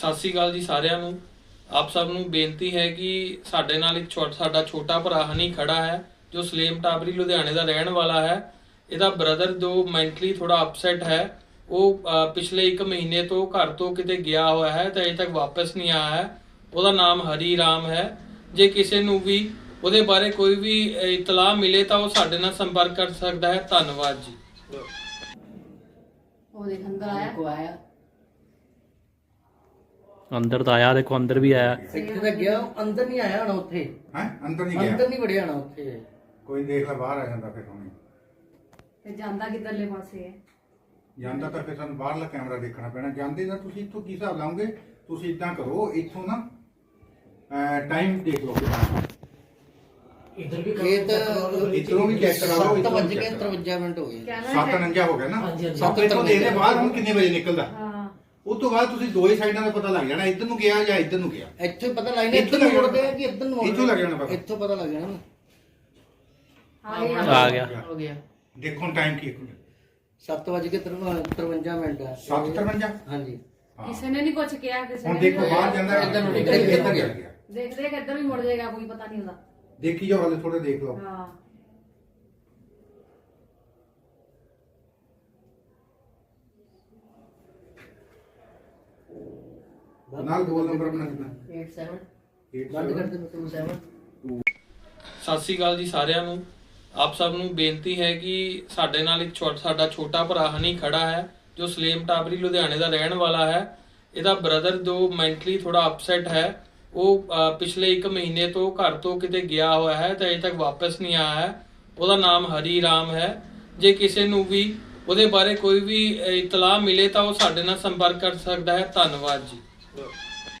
ਸਤਿ ਸ੍ਰੀ ਅਕਾਲ ਜੀ ਸਾਰਿਆਂ ਨੂੰ। ਆਪ ਸਭ ਨੂੰ ਬੇਨਤੀ ਹੈ ਕਿ ਸਾਡੇ ਨਾਲ ਇੱਕ ਛੋਟਾ ਸਾਡਾ ਛੋਟਾ ਭਰਾ ਹਨੀ ਖੜਾ ਹੈ ਜੋ ਸਲੇਮ ਟਾਬਰੀ ਲੁਧਿਆਣੇ ਦਾ ਰਹਿਣ ਵਾਲਾ ਹੈ। ਇਹਦਾ ਬ੍ਰਦਰ ਜੋ ਮੈਂਟਲੀ ਥੋੜਾ ਅਪਸੈਟ ਹੈ ਉਹ ਪਿਛਲੇ 1 ਮਹੀਨੇ ਤੋਂ ਘਰ ਤੋਂ ਕਿਤੇ ਗਿਆ ਹੋਇਆ ਹੈ ਤੇ ਅਜੇ ਤੱਕ ਵਾਪਸ ਨਹੀਂ ਆਇਆ ਹੈ। ਉਹਦਾ ਨਾਮ ਹਰੀ ਰਾਮ ਹੈ। ਜੇ ਕਿਸੇ ਨੂੰ ਵੀ ਉਹਦੇ ਬਾਰੇ ਕੋਈ ਵੀ ਇਤਲਾਹ ਮਿਲੇ ਤਾਂ ਉਹ ਸਾਡੇ ਨਾਲ ਸੰਪਰਕ ਕਰ ਸਕਦਾ ਹੈ। ਧੰਨਵਾਦ ਜੀ। ਉਹ ਦੇਖ ਅੰਦਰ ਆਇਆ। ਕੋ ਆਇਆ। ਅੰਦਰ ਤਾਂ ਆਇਆ ਦੇਖੋ ਅੰਦਰ ਵੀ ਆਇਆ। ਇੱਥੇ ਤਾਂ ਗਿਆ ਅੰਦਰ ਨਹੀਂ ਆਇਆ ਹਣਾ ਉੱਥੇ। ਹੈ? ਅੰਦਰ ਨਹੀਂ ਗਿਆ। ਅੰਦਰ ਨਹੀਂ ਵੜਿਆ ਹਣਾ ਉੱਥੇ। ਕੋਈ ਦੇਖ ਲੈ ਬਾਹਰ ਆ ਜਾਂਦਾ ਫਿਰ ਹੁਣੇ। ਤੇ ਜਾਂਦਾ ਕਿੱਧਰਲੇ ਪਾਸੇ ਹੈ? ਜਾਂਦਾ ਤਾਂ ਫਿਰ ਸਾਨੂੰ ਬਾਹਰਲਾ ਕੈਮਰਾ ਦੇਖਣਾ ਪੈਣਾ। ਜਾਂਦੇ ਨਾ ਤੁਸੀਂ ਇੱਥੋਂ ਕੀ ਹਿਸਾਬ ਲਾਉਂਗੇ ਤੁਸੀਂ ਇਦਾਂ ਕਰੋ ਇੱਥੋਂ ਨਾ ਟਾਈਮ ਦੇਖ ਲਓ ਕਿੰਨਾ। ਇਹ ਤਾਂ ਇੱਧਰੋਂ ਵੀ check ਕਰਾ ਲਓ, 7 ਇੱਧਰੋਂ ਵਜ ਵੀ ਕੇ check ਕਰਾ ਲਓ। 53 ਮਿੰਟ ਹੋ ਗਏ। ਕੈਮਰਾ 7:49 ਹੋ ਗਿਆ ਨਾ। ਹਾਂਜੀ, ਹਾਂਜੀ। ਸੱਤ ਇੱਥੋਂ ਦੇਖਦੇ ਬਾਹਰ ਹੁਣ ਕਿੰਨੇ ਵਜੇ ਨਿਕਲਦਾ। ਉਸ ਤੋਂ ਬਾਅਦ ਤੁਸੀਂ ਦੋਏ ਸਾਈਡਾਂ ਦਾ ਪਤਾ ਲੱਗ ਜਾਣਾ ਇੱਧਰ ਨੂੰ ਗਿਆ ਜਾਂ ਇੱਧਰ ਨੂੰ ਗਿਆ? ਇੱਥੇ ਪਤਾ ਲੱਗ ਜਾਣਾ ਇੱਥੋਂ ਇੱਧਰ ਨੂੰ ਲੱਗ ਮੁੜਦੇ ਆ। ਕਿ ਇੱਧਰ ਨੂੰ ਮੁੜਦੇ ਇੱਥੋਂ ਲੱਗ ਜਾਣਾ ਪਤਾ। ਇੱਥੋਂ ਪਤਾ ਲੱਗ ਜਾਣਾ ਆ ਗਿਆ। ਆ ਗਿਆ। ਹੋ ਗਿਆ। ਦੇਖੋ ਟਾਈਮ ਕੀ ਹੈ 7 ਵਜ ਕੇ 53 ਮਿੰਟ ਹੈ 7:53 ਹਾਂਜੀ। ਕਿਸੇ ਨੇ ਨਹੀਂ ਕੁਝ ਕਿਹਾ ਕਿਸੇ ਹੁਣ ਨੇ ਦੇਖੋ ਨੀ ਬਾਹਰ ਜਾਂਦਾ ਇੱਧਰ ਨੂੰ ਇੱਧਰ ਨਿਕਲ ਇੱਧਰ ਗਿਆ। ਗਿਆ। ਦੇਖਦੇ ਕਿ ਇੱਧਰ ਵੀ ਮੁੜ ਜਾਏਗਾ ਕੋਈ ਪਤਾ ਨਹੀਂ ਉਹਦਾ ਦੇਖੀ ਜਾਓ ਹਾਲੇ ਥੋੜੇ ਦੇਖ ਲਓ। ਹਾਂ। ਨਾਲ ਦੋ ਨੰਬਰ ਆਪਣਾ ਕਿੰਨਾ? 87 ਬੰਦ ਕਰ ਦੇ 27 ਸਤਿ ਸ੍ਰੀ ਅਕਾਲ ਜੀ ਸਾਰਿਆਂ ਨੂੰ। ਆਪ ਸਭ ਨੂੰ ਬੇਨਤੀ ਹੈ ਕਿ ਸਾਡੇ ਨਾਲ ਇੱਕ ਛੋਟਾ ਸਾਡਾ ਛੋਟਾ ਭਰਾ ਹਨੀ ਖੜਾ ਹੈ ਜੋ ਸਲੇਮ ਟਾਬਰੀ ਲੁਧਿਆਣੇ ਦਾ ਰਹਿਣ ਵਾਲਾ ਹੈ। ਇਹਦਾ ਬ੍ਰਦਰ ਜੋ ਮੈਂਟਲੀ ਥੋੜਾ ਅਪਸੈਟ ਹੈ ਉਹ ਪਿਛਲੇ 1 ਮਹੀਨੇ ਤੋਂ ਘਰ ਤੋਂ ਕਿਤੇ ਗਿਆ ਹੋਇਆ ਹੈ ਤੇ ਅਜੇ ਤੱਕ ਵਾਪਸ ਨਹੀਂ ਆਇਆ ਹੈ। ਉਹਦਾ ਨਾਮ ਹਰੀ ਰਾਮ ਹੈ। ਜੇ ਕਿਸੇ ਨੂੰ ਵੀ ਉਹਦੇ ਬਾਰੇ ਕੋਈ ਵੀ ਇਤਲਾਹ ਮਿਲੇ ਤਾਂ ਉਹ ਸਾਡੇ ਨਾਲ ਸੰਪਰਕ ਕਰ ਸਕਦਾ ਹੈ। ਧੰਨਵਾਦ ਜੀ। Look.